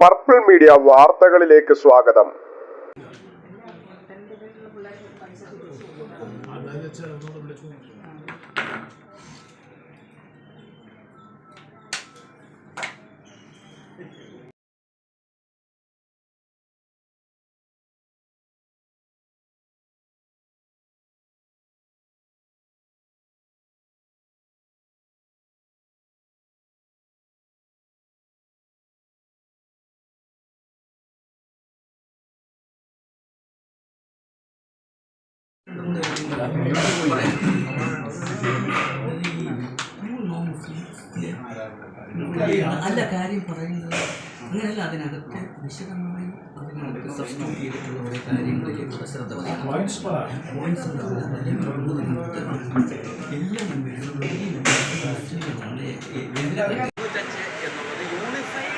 Purple media വാർത്തകളിലേക്ക് സ്വാഗതം. അല്ല കാര്യം പറയുന്നത് അങ്ങനെയല്ല അതിനകത്ത് വിശദമായി അതിനകത്ത് സബ്സ്റ്റിറ്റ്യൂട്ട് ചെയ്തിട്ടുള്ള ഓരോ കാര്യങ്ങളിലേക്ക് കൂടെ ശ്രദ്ധ എല്ലാം തൊണ്ണൂറ്റഞ്ച് എന്നുള്ളത് യൂണിഫൈഡ്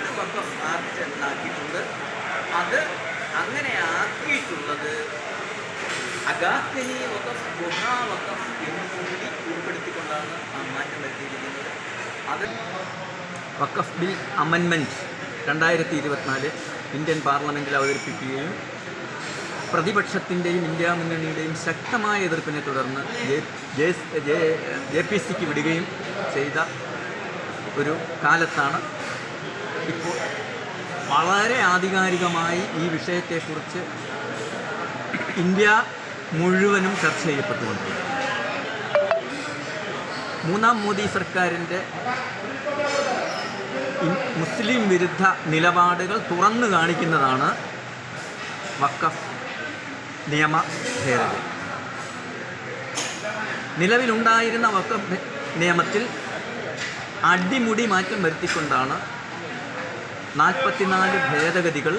ആർട്ട് ഉണ്ടാക്കിയിട്ടുണ്ട് അത് അഗാത്തനി വക്കഫ് ഗുഹ വക്കഫ് എന്നുകൂടി ഉൾപ്പെടുത്തിക്കൊണ്ടാണ് ആ മാറ്റം വരുത്തിയിരിക്കുന്നത്. അത് വക്കഫ് ബിൽ അമൻമെന്റ് രണ്ടായിരത്തി ഇരുപത്തിനാല് ഇന്ത്യൻ പാർലമെന്റിൽ അവതരിപ്പിക്കുകയും പ്രതിപക്ഷത്തിന്റെയും ഇന്ത്യ മുന്നണിയുടെയും ശക്തമായ എതിർപ്പിനെ തുടർന്ന് ജെ പി സിക്ക് വിടുകയും ചെയ്ത ഒരു കാലത്താണ് ഇപ്പോൾ വളരെ ആധികാരികമായി ഈ വിഷയത്തെക്കുറിച്ച് ഇന്ത്യ മുഴുവനും ചർച്ച ചെയ്യപ്പെട്ടുകൊണ്ടിരിക്കും മൂന്നാം മോദി സർക്കാരിന്റെ മുസ്ലിം വിരുദ്ധ നിലപാടുകൾ തുറന്നു കാണിക്കുന്നതാണ് വക്കഫ് നിയമ ഭേദഗതി. നിലവിലുണ്ടായിരുന്ന വക്കഫ് നിയമത്തിൽ അടിമുടി മാറ്റം വരുത്തിക്കൊണ്ടാണ് നാൽപ്പത്തിനാല് ഭേദഗതികൾ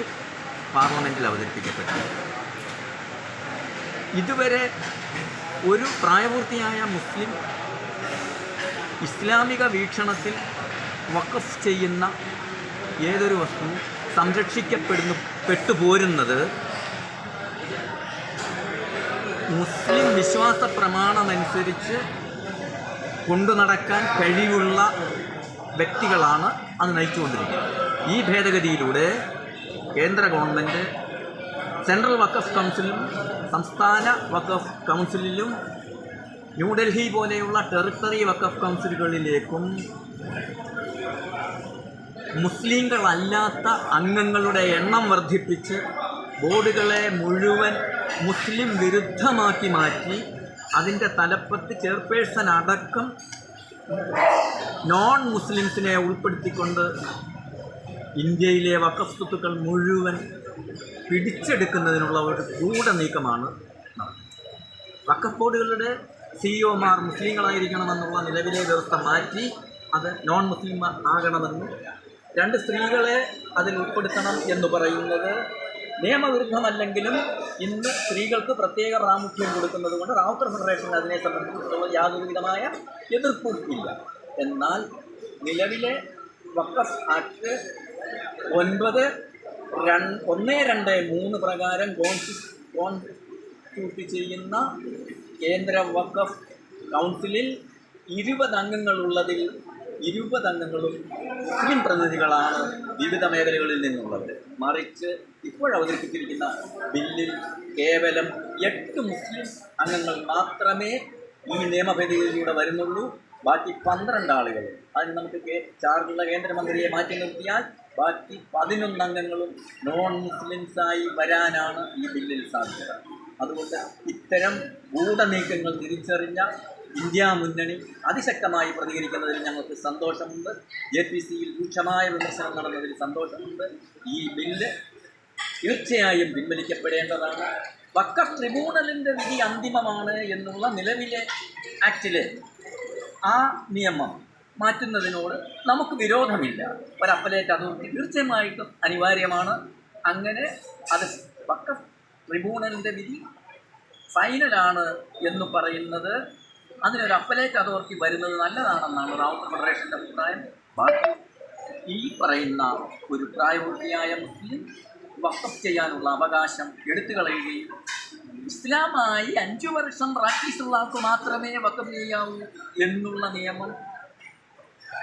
പാർലമെന്റിൽ അവതരിപ്പിക്കപ്പെട്ടത്. ഇതുവരെ ഒരു പ്രായപൂർത്തിയായ മുസ്ലിം ഇസ്ലാമിക വീക്ഷണത്തിൽ വഖഫ് ചെയ്യുന്ന ഏതൊരു വസ്തു സംരക്ഷിക്കപ്പെടുന്നു പെട്ടുപോരുന്നത് മുസ്ലിം വിശ്വാസ പ്രമാണമനുസരിച്ച് കൊണ്ടു നടക്കാൻ കഴിവുള്ള വ്യക്തികളാണ് അത് നയിച്ചുകൊണ്ടിരിക്കുന്നത്. ഈ ഭേദഗതിയിലൂടെ കേന്ദ്ര ഗവൺമെന്റ് സെൻട്രൽ വക്കഫ് കൗൺസിലും സംസ്ഥാന വക്കഫ് കൗൺസിലിലും ന്യൂഡൽഹി പോലെയുള്ള ടെറിട്ടറി വക്കഫ് കൗൺസിലുകളിലേക്കും മുസ്ലിങ്ങളല്ലാത്ത അംഗങ്ങളുടെ എണ്ണം വർദ്ധിപ്പിച്ച് ബോർഡുകളെ മുഴുവൻ മുസ്ലിം വിരുദ്ധമാക്കി മാറ്റി അതിന്റെ തലപ്പത്ത് ചെയർപേഴ്സൺ അടക്കം നോൺ മുസ്ലിംസിനെ ഉൾപ്പെടുത്തിക്കൊണ്ട് ഇന്ത്യയിലെ വക്കഫ് സ്വത്തുക്കൾ മുഴുവൻ പിടിച്ചെടുക്കുന്നതിനുള്ള ഒരു ഗൂഢ നീക്കമാണ് വക്കഫ് ബോർഡുകളുടെ സിഇഒമാർ മുസ്ലിങ്ങളായിരിക്കണമെന്നുള്ള നിലവിലെ വ്യവസ്ഥ മാറ്റി അത് നോൺ മുസ്ലിം ആകണമെന്ന് രണ്ട് സ്ത്രീകളെ അതിൽ ഉൾപ്പെടുത്തണം എന്ന് പറയുന്നത് നിയമവിരുദ്ധമല്ലെങ്കിലും ഇന്ന് സ്ത്രീകൾക്ക് പ്രത്യേക പ്രാമുഖ്യം കൊടുക്കുന്നത് കൊണ്ട് റാവുത്തർ ഫെഡറേഷൻ അതിനെ സംബന്ധിച്ചിടത്തോളം യാതൊരു വിധമായ എതിർപ്പും ഇല്ല. എന്നാൽ നിലവിലെ വക്കസ് ആക്ട് ഒൻപത് ഒന്ന് രണ്ട് മൂന്ന് പ്രകാരം കോൺസ്റ്റി കോൺസ്റ്റിറ്റ്യൂട്ട് ചെയ്യുന്ന കേന്ദ്ര വഖഫ് കൗൺസിലിൽ ഇരുപത് അംഗങ്ങളുള്ളതിൽ ഇരുപത് അംഗങ്ങളും മുസ്ലിം പ്രതിനിധികളാണ് വിവിധ മേഖലകളിൽ നിന്നുള്ളത്. മറിച്ച് ഇപ്പോൾ അവതരിപ്പിച്ചിരിക്കുന്ന ബില്ലിൽ കേവലം എട്ട് മുസ്ലിം അംഗങ്ങൾ മാത്രമേ ഈ നിയമഭേദഗതിയിലൂടെ വരുന്നുള്ളൂ. ബാക്കി പന്ത്രണ്ട് ആളുകൾ അതിന് നമുക്ക് ചാർജുള്ള കേന്ദ്രമന്ത്രിയെ മാറ്റി നിർത്തിയാൽ ബാക്കി പതിനൊന്ന് അംഗങ്ങളും നോൺ മുസ്ലിംസായി വരാനാണ് ഈ ബില്ലിൽ സാധ്യത. അതുകൊണ്ട് ഇത്തരം ഗൂഢനീക്കങ്ങൾ തിരിച്ചറിഞ്ഞ ഇന്ത്യ മുന്നണി അതിശക്തമായി പ്രതികരിക്കുന്നതിൽ ഞങ്ങൾക്ക് സന്തോഷമുണ്ട്. ജെ പി സിയിൽ രൂക്ഷമായ വിമർശനം നടന്നതിൽ സന്തോഷമുണ്ട്. ഈ ബില്ല് തീർച്ചയായും പിൻവലിക്കപ്പെടേണ്ടതാണ്. വക്ക ട്രിബ്യൂണലിന്റെ വിധി അന്തിമമാണ് എന്നുള്ള നിലവിലെ ആക്റ്റിലെ ആ നിയമം മാറ്റുന്നതിനോട് നമുക്ക് വിരോധമില്ല. ഒരു അപ്പലേറ്റ് അതോറിറ്റി തീർച്ചയായിട്ടും അനിവാര്യമാണ്. അങ്ങനെ അത് പക്ക ട്രിബ്യൂണലിന്റെ വിധി ഫൈനലാണ് എന്ന് പറയുന്നത്. അതിനൊരു അപ്പലേറ്റ് അതോറിറ്റി വരുന്നത് നല്ലതാണെന്നാണ് റാവുത്തർ ഫെഡറേഷന്റെ അഭിപ്രായം. ബാക്കി ഈ പറയുന്ന ഒരു പ്രായപൂർത്തിയായ മുസ്ലിം വക്കഫ് ചെയ്യാനുള്ള അവകാശം എടുത്തു കളയുകയും ഇസ്ലാമായി അഞ്ചു വർഷം പ്രാക്ടീസ് ഉള്ള ആൾക്ക് മാത്രമേ വക്കഫ് ചെയ്യാവൂ എന്നുള്ള നിയമം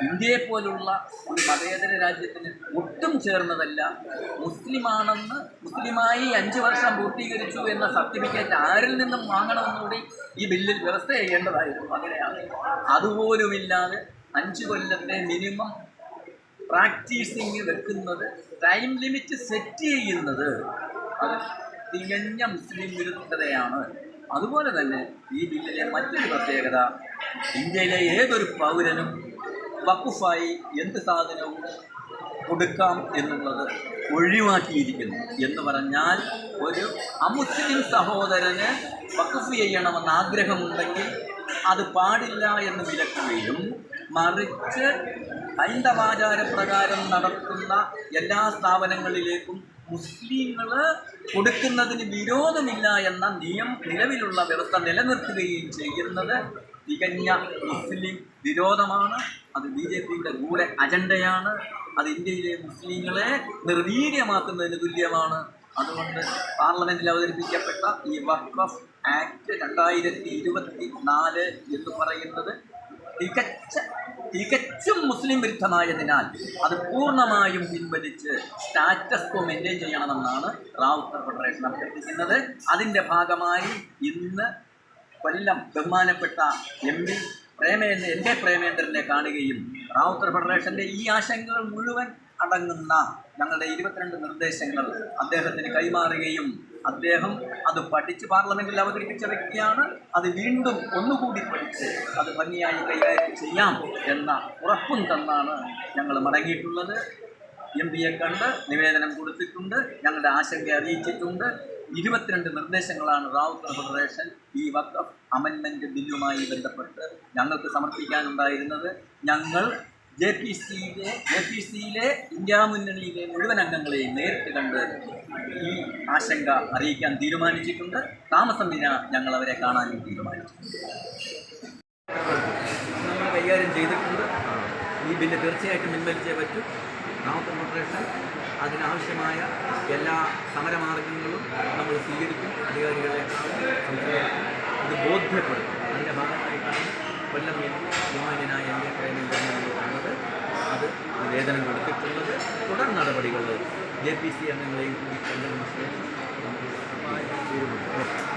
ഇന്ത്യയെ പോലുള്ള ഒരു മതേതര രാജ്യത്തിന് ഒട്ടും ചേർന്നതല്ല. മുസ്ലിമാണെന്ന് മുസ്ലിമായി അഞ്ച് വർഷം പൂർത്തീകരിച്ചു എന്ന സർട്ടിഫിക്കറ്റ് ആരിൽ നിന്നും വാങ്ങണമെന്നുകൂടി ഈ ബില്ലിൽ വ്യവസ്ഥ ചെയ്യേണ്ടതായിരുന്നു. അങ്ങനെയാണ്. അതുപോലുമില്ലാതെ അഞ്ച് കൊല്ലത്തെ മിനിമം പ്രാക്ടീസിങ് വെക്കുന്നത് ടൈം ലിമിറ്റ് സെറ്റ് ചെയ്യുന്നത് അത് തികഞ്ഞ മുസ്ലിം വിരുദ്ധതയാണ്. അതുപോലെ തന്നെ ഈ ബില്ലിലെ മറ്റൊരു പ്രത്യേകത ഇന്ത്യയിലെ ഏതൊരു പൗരനും വക്കുഫായി എന്ത് സാധനവും കൊടുക്കാം എന്നുള്ളത് ഒഴിവാക്കിയിരിക്കുന്നു എന്ന് പറഞ്ഞാൽ ഒരു അമുസ്ലിം സഹോദരന് വക്കുഫ് ചെയ്യണമെന്ന് ആഗ്രഹമുണ്ടെങ്കിൽ അത് പാടില്ല എന്ന് വിലക്കുകയും മറിച്ച് ഹൈന്ദവാചാരപ്രകാരം നടത്തുന്ന എല്ലാ സ്ഥാപനങ്ങളിലേക്കും മുസ്ലിങ്ങൾ കൊടുക്കുന്നതിന് വിരോധമില്ല എന്ന നിയം നിലവിലുള്ള വ്യവസ്ഥ നിലനിർത്തുകയും ചെയ്യുന്നത് തികഞ്ഞ മുസ്ലിം വിരോധമാണ്. അത് ബി ജെ പിയുടെ കൂടെ അജണ്ടയാണ്. അത് ഇന്ത്യയിലെ മുസ്ലിങ്ങളെ നിർവീര്യമാക്കുന്നതിന് തുല്യമാണ്. അതുകൊണ്ട് പാർലമെന്റിൽ അവതരിപ്പിക്കപ്പെട്ട ഈ വഖഫ് ആക്ട് രണ്ടായിരത്തി ഇരുപത്തി നാല് എന്ന് പറയുന്നത് തികച്ച തികച്ചും മുസ്ലിം വിരുദ്ധമായതിനാൽ അത് പൂർണമായും പിൻവലിച്ച് സ്റ്റാറ്റസ് കോ മെയിന്റെയിൻ ചെയ്യണമെന്നാണ് റാവുത്തർ ഫെഡറേഷൻ അഭ്യർത്ഥിക്കുന്നത്. അതിന്റെ ഭാഗമായി ഇന്ന് കൊല്ലം ബഹുമാനപ്പെട്ട എം പി പ്രേമേന്ദ്രൻ എന്റെ പ്രേമേന്ദ്രനെ കാണുകയും റാവുത്തർ ഫെഡറേഷന്റെ ഈ ആശങ്കകൾ മുഴുവൻ അടങ്ങുന്ന ഞങ്ങളുടെ ഇരുപത്തിരണ്ട് നിർദ്ദേശങ്ങൾ അദ്ദേഹത്തിന് കൈമാറുകയും അദ്ദേഹം അത് പഠിച്ച് പാർലമെന്റിൽ അവതരിപ്പിച്ച വ്യക്തിയാണ്. അത് വീണ്ടും ഒന്നുകൂടി പഠിച്ച് അത് ഭംഗിയായി കൈകാര്യം ചെയ്യാം എന്ന ഉറപ്പും തന്നാണ് ഞങ്ങൾ മടങ്ങിയിട്ടുള്ളത്. എം പിയെ കണ്ട് നിവേദനം കൊടുത്തിട്ടുണ്ട്. ഞങ്ങളുടെ ആശങ്ക അറിയിച്ചിട്ടുണ്ട്. ഇരുപത്തിരണ്ട് നിർദ്ദേശങ്ങളാണ് റാവുത്തർ ഫെഡറേഷൻ ഈ വക്കഫ് അമെൻമെന്റ് ബില്ലുമായി ബന്ധപ്പെട്ട് ഞങ്ങൾക്ക് സമർപ്പിക്കാനുണ്ടായിരുന്നത്. ഞങ്ങൾ ജെ പി സിയിലെ ജെ പി സിയിലെ ഇന്ത്യ മുന്നണിയിലെ മുഴുവൻ അംഗങ്ങളെയും നേരിട്ട് കണ്ട് ഈ ആശങ്ക അറിയിക്കാൻ തീരുമാനിച്ചിട്ടുണ്ട്. താമസം വിന ഞങ്ങൾ അവരെ കാണാനും തീരുമാനിച്ചു. നമ്മൾ കൈകാര്യം ചെയ്തിട്ടുണ്ട്. ഈ ബില്ല് തീർച്ചയായിട്ടും പിൻവലിച്ചേ പറ്റൂ. നാമത്തെ അതിനാവശ്യമായ എല്ലാ സമരമാർഗങ്ങളും നമ്മൾ സ്വീകരിക്കും. അധികാരികളെ ഇത് ബോധ്യപ്പെടുത്തും. അതിന്റെ ഭാഗമായിട്ടാണ് കൊല്ലം ബഹുമാന്യനായ എന്റെ പ്രേമേന്ദ്രൻ നമ്മൾ കണ്ടത് അത് നിവേദനം കൊടുത്തിട്ടുള്ളത് തുടർ നടപടികൾ ജെ പി സി അംഗങ്ങളെയും കൂടി കണ്ടതിന് ശേഷം നമുക്ക് തീരുമാനിക്കാം.